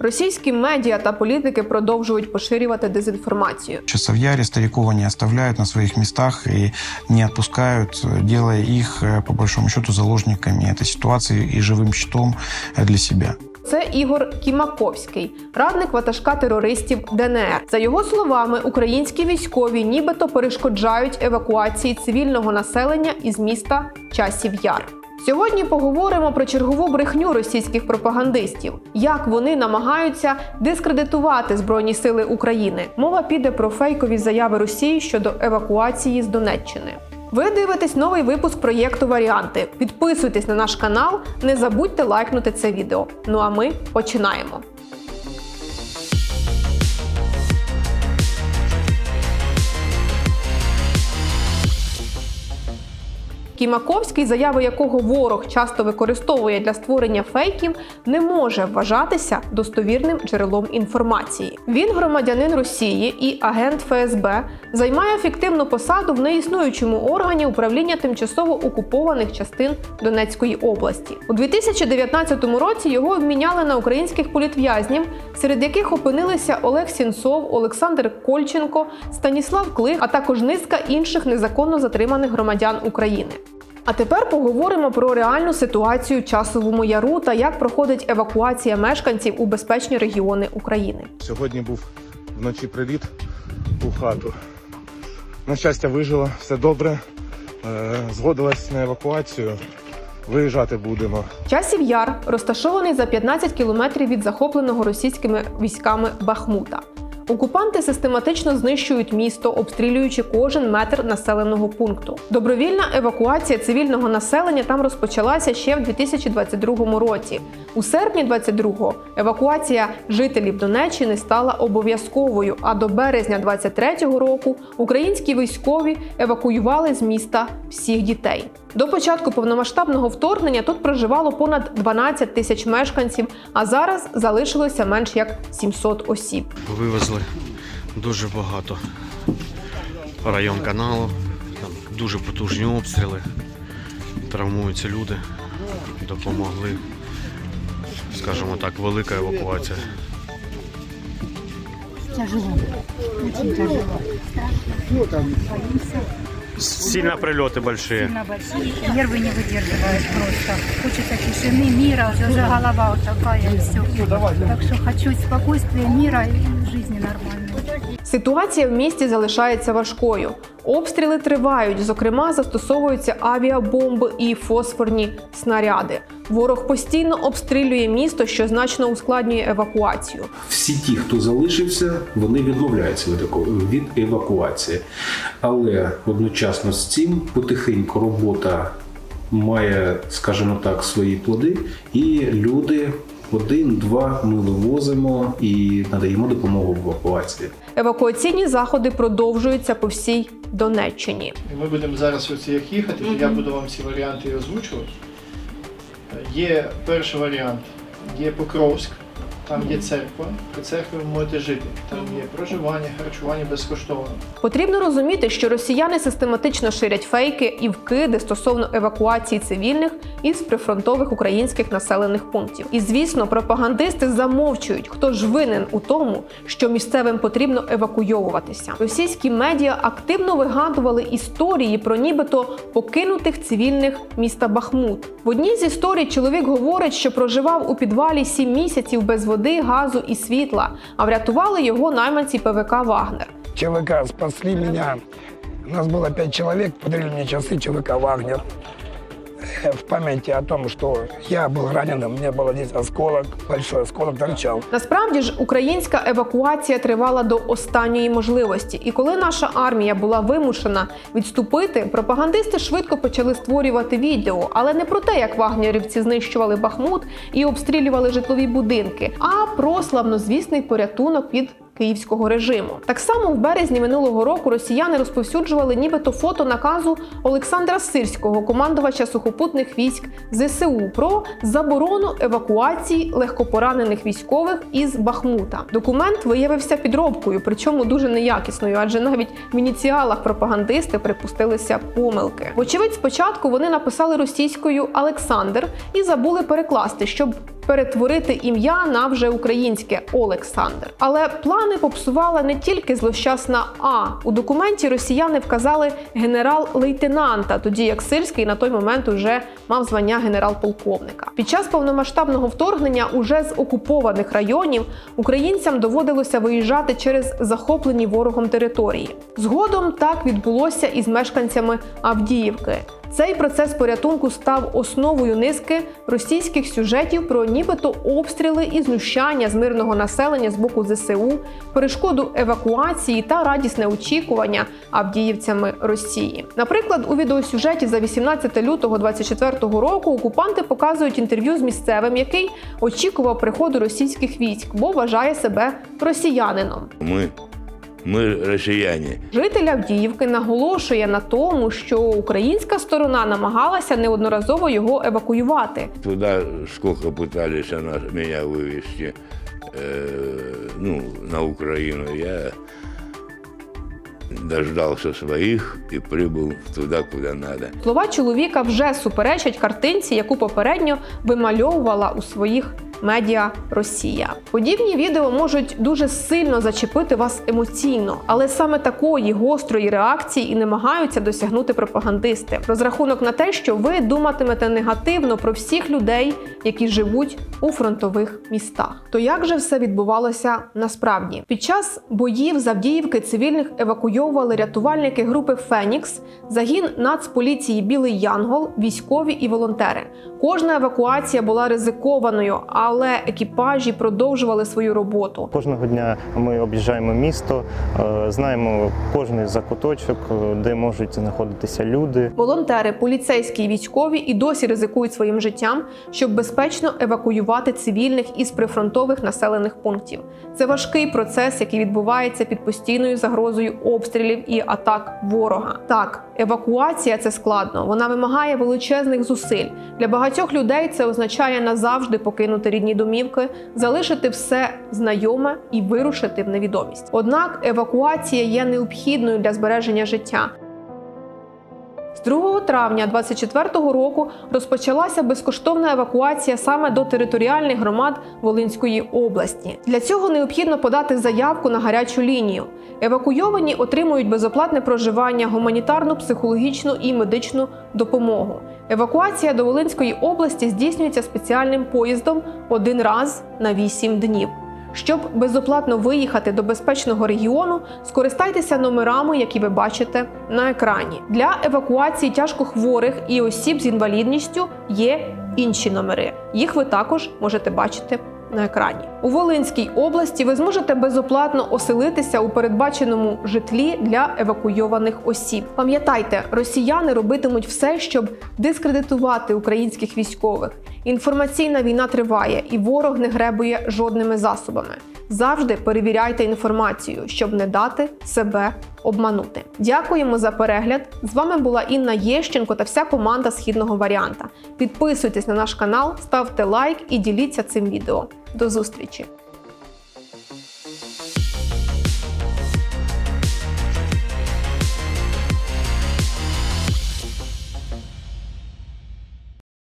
Російські медіа та політики продовжують поширювати дезінформацію. Часов Яре Старикова не оставляют на своих местах и не отпускают, э, делая их, э, по большому счету, заложниками этой ситуации и живым щитом э, для себя. Це Ігор Кімаковський, радник ватажка терористів ДНР. За його словами, українські військові нібито перешкоджають евакуації цивільного населення із міста Часів Яр. Сьогодні поговоримо про чергову брехню російських пропагандистів, як вони намагаються дискредитувати збройні сили України. Мова піде про фейкові заяви Росії щодо евакуації з Донеччини. Ви дивитесь новий випуск проєкту Варіанти. Підписуйтесь на наш канал, не забудьте лайкнути це відео. Ну а ми починаємо. Кімаковський, заяви якого ворог часто використовує для створення фейків, не може вважатися достовірним джерелом інформації. Він громадянин Росії і агент ФСБ займає фіктивну посаду в неіснуючому органі управління тимчасово окупованих частин Донецької області. У 2019 році його обміняли на українських політв'язнів, серед яких опинилися Олег Сінцов, Олександр Кольченко, Станіслав Клих, а також низка інших незаконно затриманих громадян України. А тепер поговоримо про реальну ситуацію в часовому яру та як проходить евакуація мешканців у безпечні регіони України. Сьогодні був вночі приліт у хату. На щастя, вижила, все добре. Е, Згодилась на евакуацію. Виїжджати будемо. Часів Яр розташований за 15 кілометрів від захопленого російськими військами Бахмута. Окупанти систематично знищують місто, обстрілюючи кожен метр населеного пункту. Добровільна евакуація цивільного населення там розпочалася ще в 2022 році. У серпні 22-го евакуація жителів Донеччини стала обов'язковою. А до березня 23-го року українські військові евакуювали з міста всіх дітей. До початку повномасштабного вторгнення тут проживало понад 12 тисяч мешканців, а зараз залишилося менш як 700 осіб. Вивезли дуже багато. Район каналу, там дуже потужні обстріли, травмуються люди, допомогли, скажімо так, велика евакуація. Тяжело. Очень тяжело. Сильно прильоти большие. Сильно большие. Нервы не выдерживают просто. Хочется тишины, мира. Уже, уже голова вот такая и все. Так что хочу спокойствия, мира и жизни нормальной. Ситуація в місті залишається важкою. Обстріли тривають, зокрема, застосовуються авіабомби і фосфорні снаряди. Ворог постійно обстрілює місто, що значно ускладнює евакуацію. всі ті, хто залишився, вони відмовляються від, евакуації. Але одночасно з цим потихеньку робота має, скажімо так, свої плоди, і люди один-два ми вивозимо і надаємо допомогу в евакуації. Евакуаційні заходи продовжуються по всій Донеччині. Ми будемо зараз у як їхати, то я буду вам ці варіанти озвучувати. Є перший варіант, є Покровськ, там є церква. При церкві ви можете жити. Там є проживання, харчування безкоштовно. Потрібно розуміти, що росіяни систематично ширять фейки і вкиди стосовно евакуації цивільних із прифронтових українських населених пунктів. І звісно, пропагандисти замовчують, хто ж винен у тому, що місцевим потрібно евакуйовуватися. Російські медіа активно вигадували історії про нібито покинутих цивільних міста Бахмут. В одній з історій чоловік говорить, що проживав у підвалі сім місяців без води, газу і світла, а врятували його найманці ПВК Вагнер. ЧВК спасли мене. У нас було пять чоловік, подарили мені часи ЧВК «Вагнер». Э, В памяти о том, что я был ранен, у меня был здесь осколок, большой осколок торчал. Насправді ж українська евакуація тривала до останньої можливості, і коли наша армія була вимушена відступити, пропагандисти швидко почали створювати відео, але не про те, як вагнерівці знищували Бахмут і обстрілювали житлові будинки, а про славнозвісний порятунок від київського режиму. Так само в березні минулого року росіяни розповсюджували нібито фото наказу Олександра Сирського, командувача сухопутних військ ЗСУ, про заборону евакуації легкопоранених військових із Бахмута. Документ виявився підробкою, причому дуже неякісною, адже навіть в ініціалах пропагандисти припустилися помилки. Вочевидь, спочатку вони написали російською Олександр і забули перекласти, щоб перетворити ім'я на вже українське Олександр. Але плани попсувала не тільки злощасна А. У документі росіяни вказали генерал-лейтенанта, тоді як Сирський на той момент уже мав звання генерал-полковника. Під час повномасштабного вторгнення уже з окупованих районів українцям доводилося виїжджати через захоплені ворогом території. Згодом так відбулося і з мешканцями Авдіївки. Цей процес порятунку став основою низки російських сюжетів про нібито обстріли і знущання з мирного населення з боку ЗСУ, перешкоду евакуації та радісне очікування авдіївцями Росії. Наприклад, у відеосюжеті за 18 лютого 24 року окупанти показують інтерв'ю з місцевим, який очікував приходу російських військ, бо вважає себе росіянином. Мы, мы россияне. Житель Авдіївки наголошує на тому, що українська сторона намагалася неодноразово його евакуювати. Туда сколько пытались нас, меня вывести, э, ну, на Украину. Я дождался своих и прибыл туда, куда надо. Слова чоловіка вже суперечать картинці, яку попередньо вимальовувала у своїх медіа Росія. Подібні відео можуть дуже сильно зачепити вас емоційно, але саме такої гострої реакції і намагаються досягнути пропагандисти. Розрахунок на те, що ви думатимете негативно про всіх людей, які живуть у фронтових містах. То як же все відбувалося насправді? Під час боїв з Авдіївки цивільних евакуйовували рятувальники групи Фенікс, загін Нацполіції Білий Янгол, військові і волонтери. Кожна евакуація була ризикованою, але екіпажі продовжували свою роботу. Кожного дня ми об'їжджаємо місто, е, знаємо кожний закуточок, е, де можуть знаходитися люди. Волонтери, поліцейські і військові і досі ризикують своїм життям, щоб безпечно евакуювати цивільних із прифронтових населених пунктів. Це важкий процес, який відбувається під постійною загрозою обстрілів і атак ворога. Так, евакуація це складно. Вона вимагає величезних зусиль. Для багатьох людей це означає назавжди покинути рідні домівки, залишити все знайоме і вирушити в невідомість. Однак евакуація є необхідною для збереження життя. З 2 травня 2024 року розпочалася безкоштовна евакуація саме до територіальних громад Волинської області. Для цього необхідно подати заявку на гарячу лінію. Евакуйовані отримують безоплатне проживання, гуманітарну, психологічну і медичну допомогу. Евакуація до Волинської області здійснюється спеціальним поїздом один раз на 8 днів. Щоб безоплатно виїхати до безпечного регіону, скористайтеся номерами, які ви бачите на екрані. Для евакуації тяжкохворих і осіб з інвалідністю є інші номери. Їх ви також можете бачити на екрані. У Волинській області ви зможете безоплатно оселитися у передбаченому житлі для евакуйованих осіб. Пам'ятайте, росіяни робитимуть все, щоб дискредитувати українських військових. Інформаційна війна триває, і ворог не гребує жодними засобами. Завжди перевіряйте інформацію, щоб не дати себе обманути. Дякуємо за перегляд. З вами була Інна Єщенко та вся команда східного варіанта. Підписуйтесь на наш канал, ставте лайк і діліться цим відео. До зустрічі!